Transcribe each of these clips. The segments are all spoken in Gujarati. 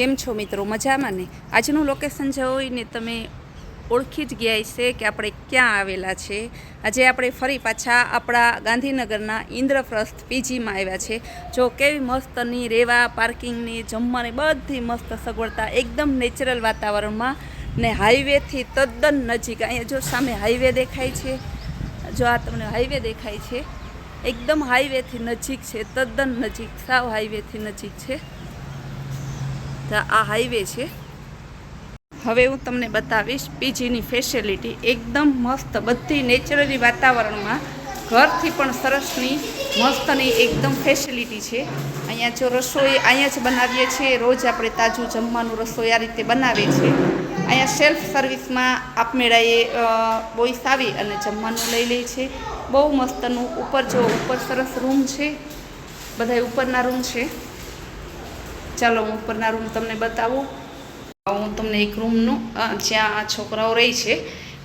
કેમ છો મિત્રો? મજામાં ને? આજનું લોકેશન જોઈને તમે ઓળખી જ ગયા છે કે આપણે ક્યાં આવેલા છે. આજે આપણે ફરી પાછા આપણા ગાંધીનગરના ઇન્દ્રપ્રસ્થ પીજીમાં આવ્યા છે. જો કેવી મસ્તની રેવા, પાર્કિંગની, જમવાની બધી મસ્ત સગવડતા એકદમ નેચરલ વાતાવરણમાં ને હાઈવેથી તદ્દન નજીક. અહીંયા જો સામે હાઈવે દેખાય છે, જો આ તમને હાઈવે દેખાય છે, એકદમ હાઈવેથી નજીક છે, તદ્દન નજીક, સાવ હાઈવેથી નજીક છે. આ હાઈવે છે. હવે હું તમને બતાવીશ પીજીની ફેસિલિટી એકદમ મસ્ત બધી નેચરલી વાતાવરણમાં ઘરથી પણ સરસની મસ્તની એકદમ ફેસિલિટી છે. અહીંયા જો રસોઈ અહીંયા જ બનાવીએ છીએ. રોજ આપણે તાજું જમવાનું રસોઈ આ રીતે બનાવે છે અહીંયા સેલ્ફ સર્વિસમાં આપમેળાએ બોઈસ આવી અને જમવાનું લઈ લે છે. બહુ મસ્તનું ઉપર જો ઉપર સરસ રૂમ છે. બધા ઉપરના રૂમ છે. ચાલો હું ઉપરના રૂમ તમને બતાવું. હું તમને એક રૂમનું જ્યાં આ છોકરાઓ રહી છે.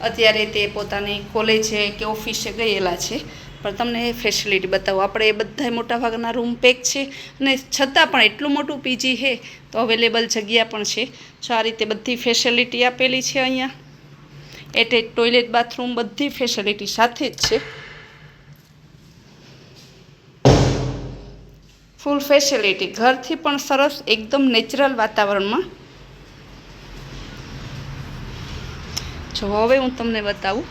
અત્યારે તે પોતાની કોલેજે કે ઓફિસે ગયેલા છે. પણ તમને એ ફેસિલિટી બતાવો. આપણે એ બધા મોટાભાગના રૂમ પેક છે અને છતાં પણ એટલું મોટું પીજી છે, તો અવેલેબલ જગ્યા પણ છે. જો આ રીતે બધી ફેસિલિટી આપેલી છે અહીંયા. એટેચ ટોયલેટ બાથરૂમ બધી ફેસિલિટી સાથે જ છે. Full facility. ઘરથી પણ સરસ એકદમ નેચરલ વાતાવરણમાં. જો હવે હું તમને બતાવું.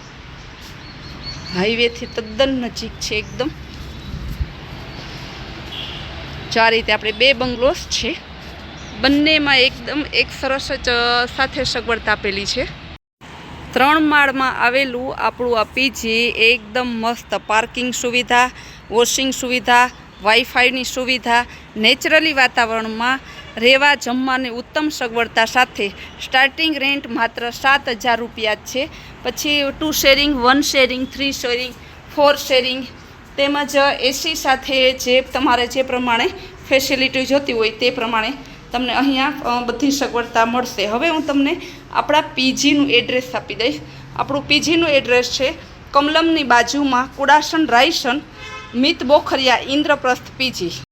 હાઈવેથી તદ્દન નજીક છે એકદમ. જો આ રીતે આપણે બે બંગલોસ છે. બંનેમાં એકદમ એક સરસ જ સાથે સગવડતા આપેલી છે. ત્રણ માળમાં આવેલું આપણું આ પીજી એકદમ મસ્ત. પાર્કિંગ સુવિધા, વોશિંગ સુવિધા વાઈફાઈની સુવિધા, નેચરલી વાતાવરણમાં રહેવા જમવાની ઉત્તમ સગવડતા સાથે સ્ટાર્ટિંગ રેન્ટ માત્ર સાત હજાર રૂપિયા જ છે. પછી two sharing one sharing three sharing four sharing તેમજ એસી સાથે જે તમારે જે પ્રમાણે ફેસિલિટી જોતી હોય તે પ્રમાણે તમને અહીંયા બધી સગવડતા મળશે. હવે હું તમને આપણા પીજીનું એડ્રેસ આપી દઈશ. આપણું પીજીનું એડ્રેસ છે કમલમની બાજુમાં કુડાસન રાયસન મિત બોખરિયા ઇન્દ્રપ્રસ્થ પીજી.